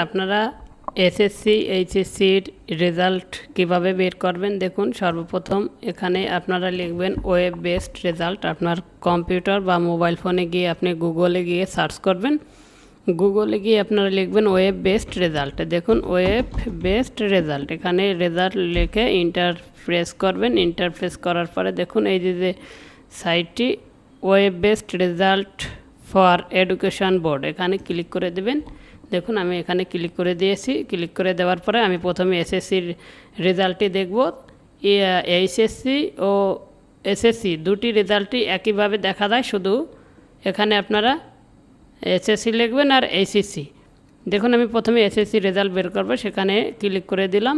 আপনারা SSC এইচএসসির result কীভাবে বের করবেন? দেখুন, সর্বপ্রথম এখানে আপনারা লিখবেন ওয়েব বেসড রেজাল্ট আপনার কম্পিউটার বা মোবাইল ফোনে গিয়ে আপনি গুগলে গিয়ে সার্চ করবেন। গুগলে গিয়ে আপনারা লিখবেন ওয়েব বেসড রেজাল্ট দেখুন ওয়েব বেসড রেজাল্ট এখানে রেজাল্ট লিখে ইন্টার প্রেস করবেন। ইন্টার প্রেস করার পরে দেখুন, এই যে সাইটটি web based result for education board এখানে ক্লিক করে দেবেন। দেখুন, আমি এখানে ক্লিক করে দিয়েছি। ক্লিক করে দেওয়ার পরে আমি প্রথমে এসএসসির রেজাল্টটি দেখব। এইচএসসি ও এসএসসি দুটি রেজাল্টই একইভাবে দেখা যায়। শুধু এখানে আপনারা এসএসসি লিখবেন আর এইচএসসি দেখুন, আমি প্রথমে এসএসসি রেজাল্ট বের করব, সেখানে ক্লিক করে দিলাম।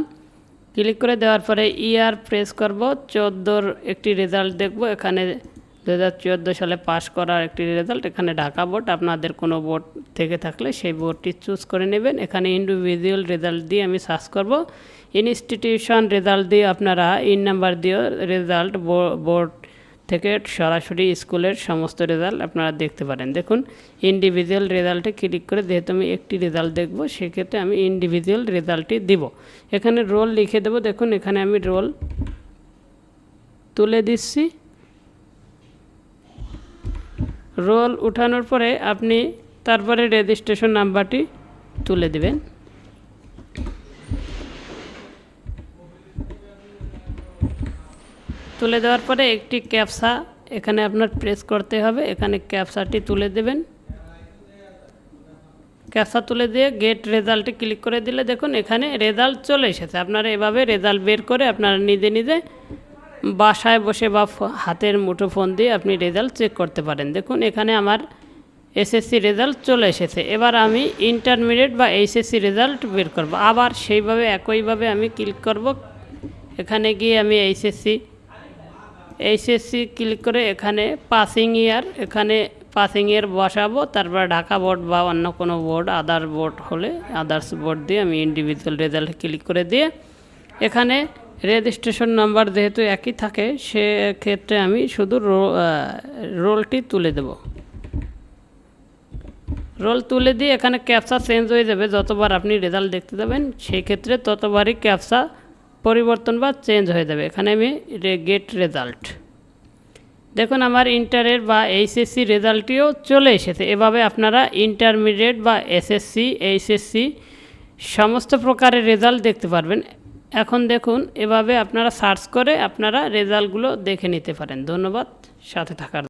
ক্লিক করে দেওয়ার পরে ইয়ার প্রেস করব। চোদ্দোর একটি রেজাল্ট দেখব। এখানে দু হাজার চোদ্দ সালে পাশ করার একটি রেজাল্ট এখানে ঢাকা বোর্ড, আপনাদের কোনো বোর্ড থেকে থাকলে সেই বোর্ডটি চুজ করে নেবেন। এখানে ইন্ডিভিজুয়াল রেজাল্ট দিয়ে আমি সার্চ করব। ইনস্টিটিউশন রেজাল্ট দিয়ে আপনারা ইন নাম্বার দিয়েও রেজাল্ট বোর্ড থেকে সরাসরি স্কুলের সমস্ত রেজাল্ট আপনারা দেখতে পারেন। দেখুন ইন্ডিভিজুয়াল রেজাল্টে ক্লিক করে যেহেতু আমি একটি রেজাল্ট দেখব, সেক্ষেত্রে আমি ইন্ডিভিজুয়াল রেজাল্টটি দিব। এখানে রোল লিখে দেব। দেখুন, এখানে আমি রোল তুলে দিচ্ছি। রোল উঠানোর পরে আপনি তারপরে রেজিস্ট্রেশন নাম্বারটি তুলে দেবেন। তুলে দেওয়ার পরে একটি ক্যাপসা এখানে আপনার প্রেস করতে হবে, এখানে ক্যাপসাটি তুলে দেবেন। ক্যাপসা তুলে দিয়ে গেট রেজাল্টে ক্লিক করে দিলে দেখুন এখানে রেজাল্ট চলে এসেছে। আপনারা এভাবে রেজাল্ট বের করে আপনারা নিজে নিজে বাসায় বসে বা হাতের মুঠো ফোন দিয়ে আপনি রেজাল্ট চেক করতে পারেন। দেখুন, এখানে আমার এসএসসি রেজাল্ট চলে এসেছে। এবার আমি ইন্টারমিডিয়েট বা এইচএসসি রেজাল্ট বের করব। আবার সেইভাবে, একইভাবে আমি ক্লিক করব। এখানে গিয়ে আমি এইচএসসি এইচএসসি ক্লিক করে এখানে পাসিং ইয়ার এখানে পাসিং ইয়ার বসাবো। তারপর ঢাকা বোর্ড বা অন্য কোনো বোর্ড আদার বোর্ড হলে আদার্স বোর্ড দিয়ে আমি ইন্ডিভিজুয়াল রেজাল্ট ক্লিক করে দিয়ে এখানে রেজিস্ট্রেশন নাম্বার যেহেতু একই থাকে, সেক্ষেত্রে আমি শুধু রোলটি তুলে দেব। রোল তুলে দিয়ে এখানে ক্যাপসা চেঞ্জ হয়ে যাবে, যতবার আপনি রেজাল্ট দেখতে যাবেন সেই ক্ষেত্রে ততবারই ক্যাপসা পরিবর্তন বা চেঞ্জ হয়ে যাবে। এখানে আমি গেট রেজাল্ট। দেখুন আমার ইন্টারের বা এইচএসসি রেজাল্টটিও চলে এসেছে। এভাবে আপনারা ইন্টারমিডিয়েট বা এসএসসি, এইচএসসি সমস্ত প্রকারের রেজাল্ট দেখতে পারবেন। এখন দেখুন এভাবে আপনারা সার্চ করে আপনারা রেজাল্টগুলো দেখে নিতে পারেন। ধন্যবাদ সাথে থাকার